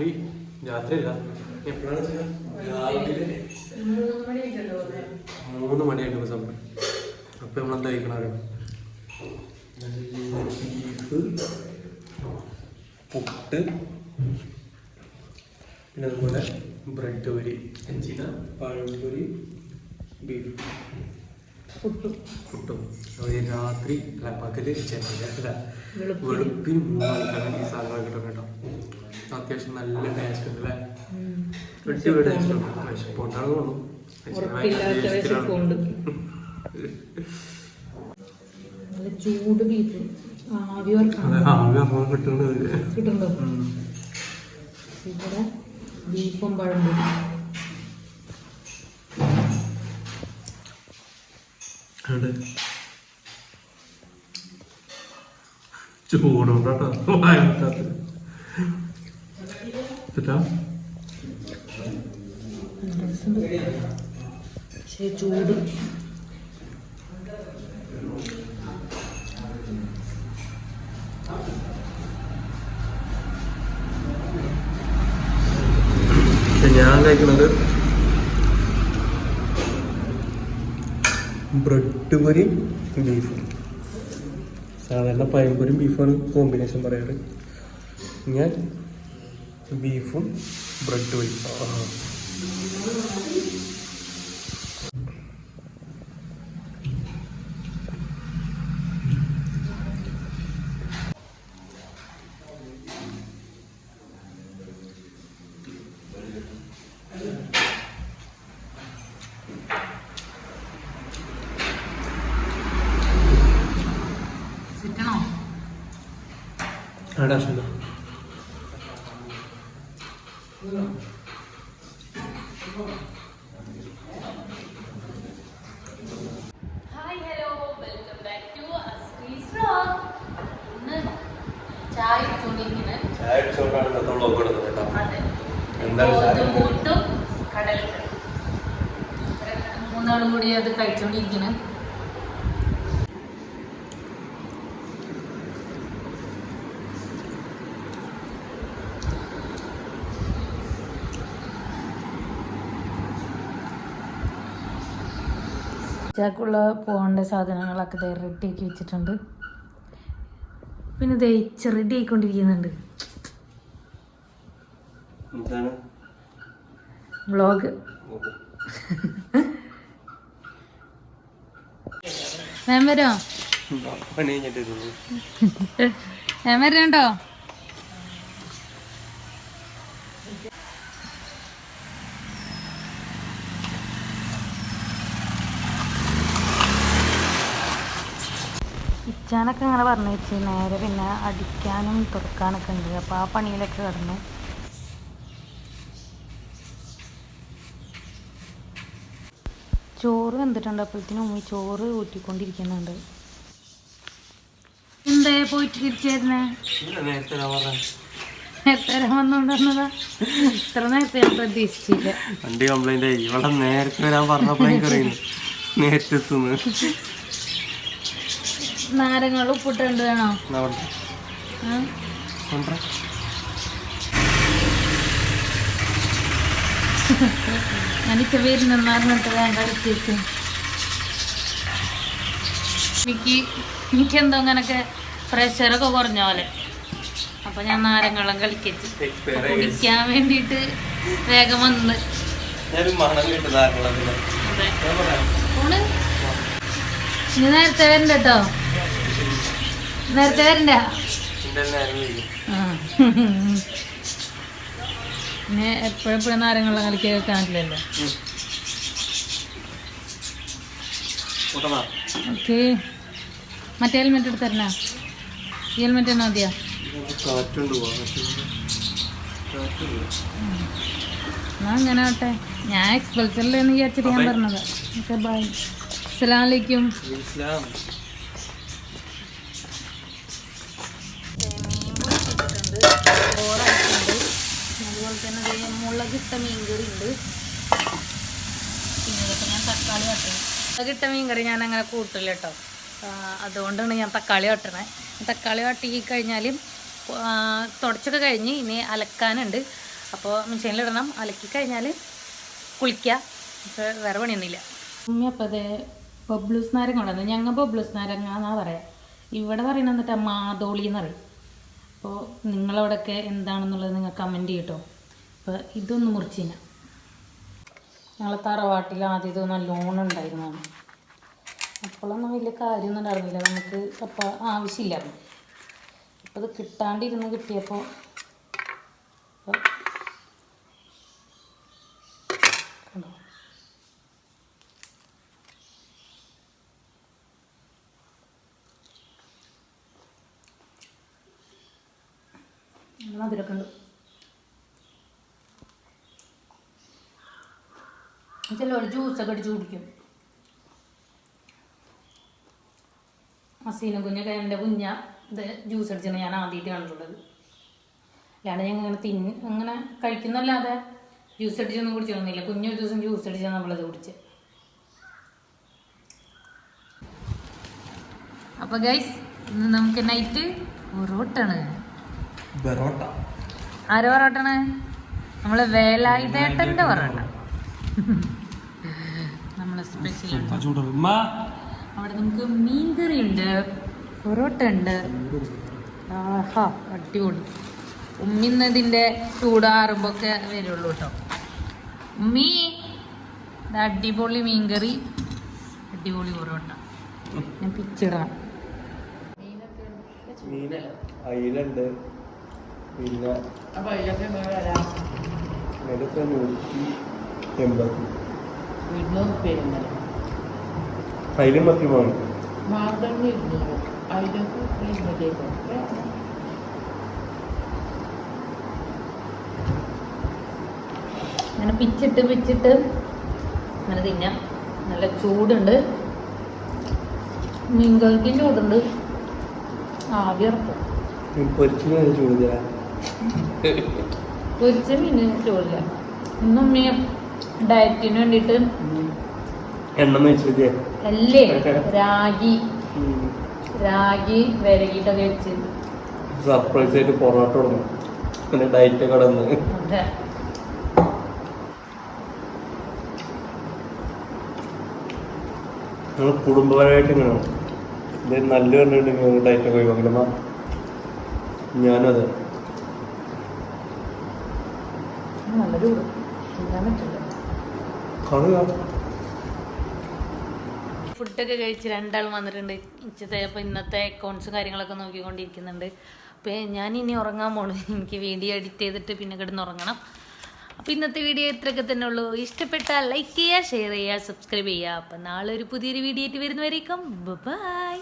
രാത്രി രാത്രിയല്ല എപ്പോഴാണ് രാവിലെ മൂന്ന് മണിയായിട്ടല്ലോ മൂന്ന് മണിയായിട്ട് സമയം അപ്പൊ നമ്മൾ എന്താ കഴിക്കണോ ബീഫ് പുട്ട് പിന്നെ അതുപോലെ ബ്രെഡ് പൊരി അഞ്ചിന പഴംപൊരി ബീഫ്. പുട്ടും. പുട്ടും. രാത്രി അല്ല പകൽ ചെറിയ വെളുപ്പിന്. വെളുപ്പിന് മൂന്ന് മണിക്കാണ് ഈ സാധനങ്ങൾ കിട്ടും കേട്ടോ. അത്യാവശ്യം നല്ല ടേസ്റ്റ് ഉണ്ട് അല്ലേ? അടിപൊളി ടേസ്റ്റ് ഉണ്ട്. തോന്നുന്നു ചൂട് ബീഫ് ആവി കിട്ടുന്നത് കിട്ടുന്നുണ്ടോ. ഇവിടെ ബീഫും ചൂടുണ്ടോ ചൂട്. ഞാൻ കഴിക്കുന്നത് ബ്രെഡ് പൊരിയും ബീഫും സാധാരണ പഴംപൊരിയും ബീഫാണ് കോമ്പിനേഷൻ പറയാറ്. ഞാൻ ബീഫും ബ്രെഡ് പൊരി ആടാ hi hello welcome back to ഇന്ന് ചായ കുടിച്ചുകൊണ്ടിരിക്കുന്ന ചായ അടിച്ചുകൊണ്ടാണ് ഇന്നത്തെ വ്ളോഗ് കൊടുത്തത് കേട്ടോ. അതെ. എന്താണ് ചായ? ഗോതമ്പൂട്ടും കടലക്കറി മൂന്നാളും കൂടി അത് കഴിച്ചുകൊണ്ടിരിക്കുന്നു ഉച്ചക്കുള്ള പോകേണ്ട സാധനങ്ങളൊക്കെ ദേ റെഡിയാക്കി വെച്ചിട്ടുണ്ട്. പിന്നെ ദേ റെഡി ആയിക്കൊണ്ടിരിക്കുന്നുണ്ട്. വ്ളോഗ് ഞാൻ വരോ ഞാൻ വരണ്ടോ ഇച്ചാനൊക്കെ ഇങ്ങനെ പറഞ്ഞു വെച്ച് നേരെ പിന്നെ അടിക്കാനും തുറക്കാനൊക്കെ ഉണ്ട്. അപ്പോൾ ആ പണിയിലൊക്കെ കിടന്നു. ചോറ് വെന്തിട്ടുണ്ട്. അപ്പോഴത്തേനും ഉമ്മി ചോറ് ഊറ്റിക്കൊണ്ടിരിക്കുന്നുണ്ട്. എന്തേ പോയിട്ട് തിരിച്ചായിരുന്നേ എത്ര നേരത്തെ വന്നോണ്ടിരുന്നതാ ഇത്ര നേരത്തെ ഞാൻ പ്രതീക്ഷിച്ചില്ല. വണ്ടി കംപ്ലൈന്റ് ആയി. ഇവിടെ നേരത്തെ വരാൻ പറഞ്ഞപ്പോഴേക്കും അറിയുന്നു നേരത്തെ എത്തുന്നു. നാരങ്ങൾ ഉപ്പിട്ടുണ്ട് വേണോ. എനിക്ക് വീട്ടിൽ പറഞ്ഞിട്ട് വേണ്ട കളിച്ചേക്ക് എനിക്ക് എനിക്കെന്തോ അങ്ങനൊക്കെ പ്രഷറൊക്കെ കുറഞ്ഞ പോലെ. അപ്പൊ ഞാൻ നാരങ്ങളും കളിക്കച്ച്. കുടിക്കാൻ വേണ്ടിട്ട് വേഗം വന്ന്. ഞാൻ ഇനി നേരത്തെ വരണ്ട കേട്ടോ നേരത്തെ വരണ്ട. പിന്നെ എപ്പോഴെപ്പോഴും നാരങ്ങളും കളിക്കാൻ വെക്കാനില്ലല്ലോ ഉം. കൂട്ടമാ. ഓക്കെ മറ്റേ ഹെൽമെറ്റ് എടുത്ത് തരണ ഈ ഹെൽമെറ്റ് തന്നെ മതിയാ. എന്നാ അങ്ങനെ ആവട്ടെ ഞാൻ എക്സ്പൾസറിലെന്ന് വിചാരിച്ചിട്ട് ഞാൻ. പറഞ്ഞത് ഓക്കെ ബൈ അസ്സലാമലൈക്കും ഇസ്ലാം. അതുപോലെ തന്നെ ദേ മുളകിട്ട മീൻകറി ഉണ്ട്. പിന്നെ ഞാൻ തക്കാളി വട്ടണം. മുളകിട്ട മീൻകറി ഞാൻ അങ്ങനെ കൂട്ടില്ല കേട്ടോ അതുകൊണ്ടാണ് ഞാൻ തക്കാളി വട്ടണേ. തക്കാളി വട്ടി കഴിഞ്ഞാൽ തുടച്ചൊക്കെ കഴിഞ്ഞ് ഇനി അലക്കാനുണ്ട്. അപ്പോൾ മെഷീനിലിടണം. അലക്കി കഴിഞ്ഞാൽ കുളിക്കുക വേറെ പണിയൊന്നുമില്ല. ഉമ്മ അപ്പോൾ അതേ ബബ്ലൂസ് നാരങ്ങ കൊണ്ടുവന്നു. ഞങ്ങൾ ബബ്ലൂസ് നാരങ്ങ എന്നാണ് പറയാം. ഇവിടെ പറയുന്നത് എന്നിട്ട് മാതോളി എന്ന് പറയും. അപ്പോൾ നിങ്ങളവിടെയൊക്കെ എന്താണെന്നുള്ളത് നിങ്ങൾ കമന്റ് ചെയ്യട്ടോ. അപ്പോൾ ഇതൊന്ന് മുറിച്ചില്ല ഞങ്ങളെ തറവാട്ടിൽ ആദ്യം ഇത് നല്ലോണം ഉണ്ടായിരുന്നതാണ് അപ്പോഴൊന്നും വലിയ കാര്യമൊന്നും ഉണ്ടായിരുന്നില്ല. നമുക്ക് അപ്പോൾ ആവശ്യമില്ലായിരുന്നു. അപ്പോൾ ഇത് കിട്ടാണ്ടിരുന്ന് കിട്ടിയപ്പോൾ മധുരമൊക്കെ ഉണ്ട്. ചിലവർ ജ്യൂസൊക്കെ അടിച്ച് കുടിക്കും. അസീന കുഞ്ഞൊക്കെ എന്റെ കുഞ്ഞ ഇത് ജ്യൂസ് അടിച്ചാണ് ഞാൻ ആദ്യമായിട്ട് കണ്ടിട്ടുള്ളത്. അല്ലാണ്ട് ഞങ്ങൾ ഇങ്ങനെ തിന്ന് ഇങ്ങനെ കഴിക്കുന്നല്ലാതെ ജ്യൂസ് അടിച്ചൊന്നും കുടിച്ചിരുന്നില്ല കുഞ്ഞൊരു ദിവസം ജ്യൂസ് അടിച്ചാൽ നമ്മളത് കുടിച്ച്. അപ്പോൾ ഗൈസ് ഇന്ന് നമുക്ക് നൈറ്റ് പൊറോട്ടാണ് ബെറോട്ട. ആരോ പൊറോട്ടാണ്? നമ്മളെ വേലായുധേട്ടന്റെ പൊറോട്ട. നമ്മളെ സ്പെഷ്യൽ അവിടെ നമുക്ക് മീൻകറി ഉണ്ട് പൊറോട്ട ഉണ്ട് ആഹാ അടിപൊളി. ഉമ്മിന്നതിന്റെ ചൂടാറുമ്പോ ഒക്കെ വരുള്ളൂ കേട്ടോ ഉമ്മി അടിപൊളി മീൻകറി അടിപൊളി പൊറോട്ട. ഞാൻ പിച്ചിടാം. മീൻ അയിലുണ്ട്. പിന്നെ അതിലൊക്കെ നൂറ്റി എൺപത്. അതിലും മത്തി വാങ്ങും അങ്ങനെ പിച്ചിട്ട് പിച്ചിട്ട് അങ്ങനെ തിന്നാം. നല്ല ചൂടുണ്ട്. മീൻകറിക്കും ചൂടുണ്ട് ആവിയർപ്പം പൊരിച്ചു ചൂട് ചൂടില്ല പൊരിച്ച മീന് ചോറില്ല ഇന്നും മീ ഡയറ്റിന് വേണ്ടിട്ട് എണ്ണ അല്ലേ? രാഗി. രാഗി വിരകിട്ടൊക്കെ വെച്ച്. സർപ്രൈസ് ആയിട്ട് പൊറോട്ട തുടങ്ങും പിന്നെ ഡയറ്റ് കടന്ന് നിങ്ങൾ കുടുംബപരമായിട്ട് ഇങ്ങനെ നല്ല കണ്ടിട്ടുണ്ടെങ്കിൽ ഡയറ്റ് ഒക്കെ ഒഴിവാക്കില്ല. ഞാനത്. തിന്നാൻ പറ്റില്ല. ഫുഡൊക്കെ കഴിച്ച് രണ്ടാളും വന്നിട്ടുണ്ട്. ഇച്ചത്തെ അപ്പോൾ ഇന്നത്തെ അക്കൗണ്ട്സും കാര്യങ്ങളൊക്കെ നോക്കിക്കൊണ്ടിരിക്കുന്നുണ്ട്. അപ്പോൾ ഞാൻ ഇനി ഉറങ്ങാൻ പോണു. എനിക്ക് വീഡിയോ എഡിറ്റ് ചെയ്തിട്ട് പിന്നെ കിടന്ന് ഉറങ്ങണം. അപ്പോൾ ഇന്നത്തെ വീഡിയോ ഇത്രയൊക്കെ തന്നെ ഉള്ളൂ. ഇഷ്ടപ്പെട്ടാൽ ലൈക്ക് ചെയ്യുക ഷെയർ ചെയ്യുക സബ്സ്ക്രൈബ് ചെയ്യുക. അപ്പോൾ നാളെ ഒരു പുതിയൊരു വീഡിയോ ആയിട്ട് വരുന്നവരേക്കും ബൈ